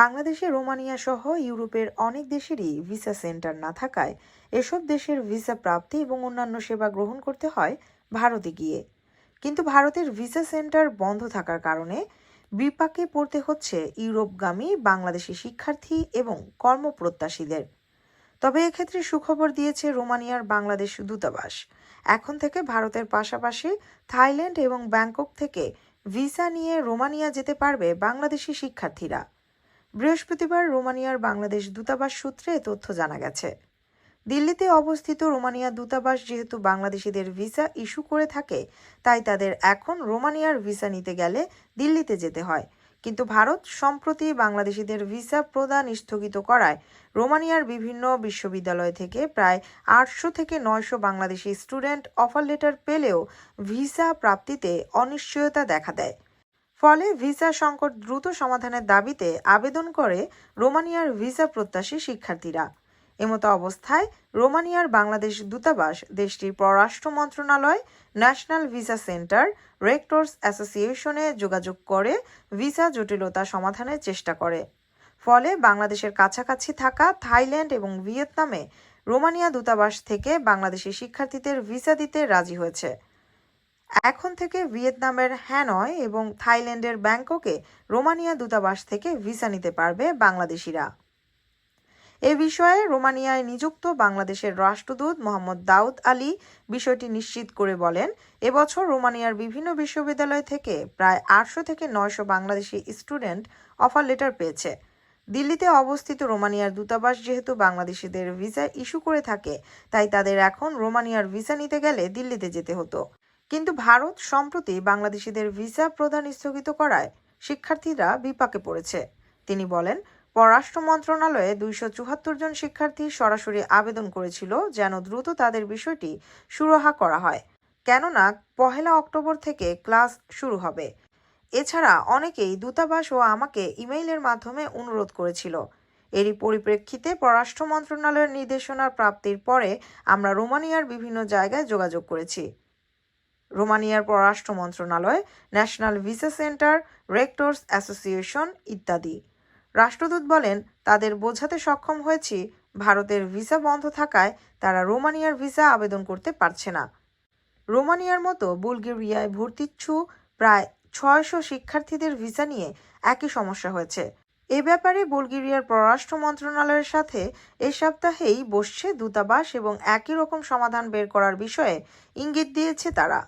বাংলাদেশে রোমানিয়া সহ ইউরোপের অনেক দেশেরই ভিসা সেন্টার না থাকায় এসব দেশের ভিসা প্রাপ্তি এবং অন্যান্য সেবা গ্রহণ করতে হয় ভারতে গিয়ে। কিন্তু ভারতের ভিসা সেন্টার বন্ধ থাকার কারণে বিপাকে পড়তে হচ্ছে ইউরোপগামী বাংলাদেশি শিক্ষার্থী এবং কর্মপ্রত্যাশীদের। তবে এক্ষেত্রে সুখবর দিয়েছে রোমানিয়ার বাংলাদেশ দূতাবাস। এখন থেকে ভারতের পাশাপাশি থাইল্যান্ড এবং ব্যাংকক থেকে ভিসা নিয়ে রোমানিয়া যেতে পারবে বাংলাদেশি শিক্ষার্থীরা। বৃহস্পতিবার রোমানিয়ার বাংলাদেশ দূতাবাস সূত্রে তথ্য জানা গেছে। দিল্লিতে অবস্থিত রোমানিয়া দূতাবাস যেহেতু বাংলাদেশিদের ভিসা ইস্যু করে থাকে, তাই তাদের এখন রোমানিয়ার ভিসা নিতে গেলে দিল্লিতে যেতে হয়। কিন্তু ভারত, সম্প্রতি বাংলাদেশিদের ভিসা প্রদান স্থগিত করায়, রোমানিয়ার বিভিন্ন বিশ্ববিদ্যালয় থেকে প্রায় আটশো থেকে নয়শো বাংলাদেশি স্টুডেন্ট অফার লেটার পেলেও ভিসা প্রাপ্তিতে অনিশ্চয়তা দেখা দেয়। ফলে ভিসা সংকট দ্রুত সমাধানের দাবিতে আবেদন করে রোমানিয়ার ভিসা প্রত্যাশী শিক্ষার্থীরা। এমতো অবস্থায় রোমানিয়ার বাংলাদেশ দূতাবাস, দেশটির পররাষ্ট্র মন্ত্রণালয়, ন্যাশনাল ভিসা সেন্টার, রেক্টরস অ্যাসোসিয়েশনে যোগাযোগ করে ভিসা জটিলতা সমাধানের চেষ্টা করে। ফলে বাংলাদেশের কাছাকাছি থাকা থাইল্যান্ড এবং ভিয়েতনামে রোমানিয়া দূতাবাস থেকে বাংলাদেশি শিক্ষার্থীদের ভিসা দিতে রাজি হয়েছে। এখন থেকে ভিয়েতনামের হ্যানয় এবং থাইল্যান্ডের ব্যাংককে রোমানিয়া দূতাবাস থেকে ভিসা নিতে পারবে বাংলাদেশিরা। এ বিষয়ে রোমানিয়ায় নিযুক্ত বাংলাদেশের রাষ্ট্রদূত মোহাম্মদ দাউদ আলী বিষয়টি নিশ্চিত করে বলেন, এবছর রোমানিয়ার বিভিন্ন বিশ্ববিদ্যালয় থেকে প্রায় আটশো থেকে নয়শো বাংলাদেশি স্টুডেন্ট অফার লেটার পেয়েছে। দিল্লিতে অবস্থিত রোমানিয়ার দূতাবাস যেহেতু বাংলাদেশিদের ভিসা ইস্যু করে থাকে, তাই তাদের এখন রোমানিয়ার ভিসা নিতে গেলে দিল্লিতে যেতে হতো। কিন্তু ভারত সম্প্রতি বাংলাদেশিদের ভিসা প্রদান স্থগিত করায় শিক্ষার্থীরা বিপাকে পড়েছে। তিনি বলেন, পররাষ্ট্র মন্ত্রণালয়ে দুইশো চুয়াত্তর জন শিক্ষার্থী সরাসরি আবেদন করেছিল যেন দ্রুত তাদের বিষয়টি সুরাহা করা হয়। কেননা, পহেলা অক্টোবর থেকে ক্লাস শুরু হবে। এছাড়া অনেকেই দূতাবাস ও আমাকে ইমেইলের মাধ্যমে অনুরোধ করেছিল। এরই পরিপ্রেক্ষিতে পররাষ্ট্র মন্ত্রণালয়ের নির্দেশনার প্রাপ্তির পরে আমরা রোমানিয়ার বিভিন্ন জায়গায় যোগাযোগ করেছি। রোমানিয়ার পররাষ্ট্র মন্ত্রণালয়, national visa centre, rectors association ইত্যাদি। রাষ্ট্রদূত বলেন, তাদের বোঝাতে সক্ষম হয়েছি, ভারতের ভিসা বন্ধ থাকায় তারা রোমানিয়ার ভিসা আবেদন করতে পারছে না। রোমানিয়ার মতো বুলগেরিয়ায় ভর্তিচ্ছু প্রায় ছয়শো শিক্ষার্থীদের ভিসা নিয়ে একই সমস্যা হয়েছে। এ ব্যাপারে বুলগেরিয়ার পররাষ্ট্র মন্ত্রণালয়ের সাথে এ সপ্তাহেই বসছে দূতাবাস এবং একই রকম সমাধান বের করার বিষয়ে ইঙ্গিত দিয়েছে তারা।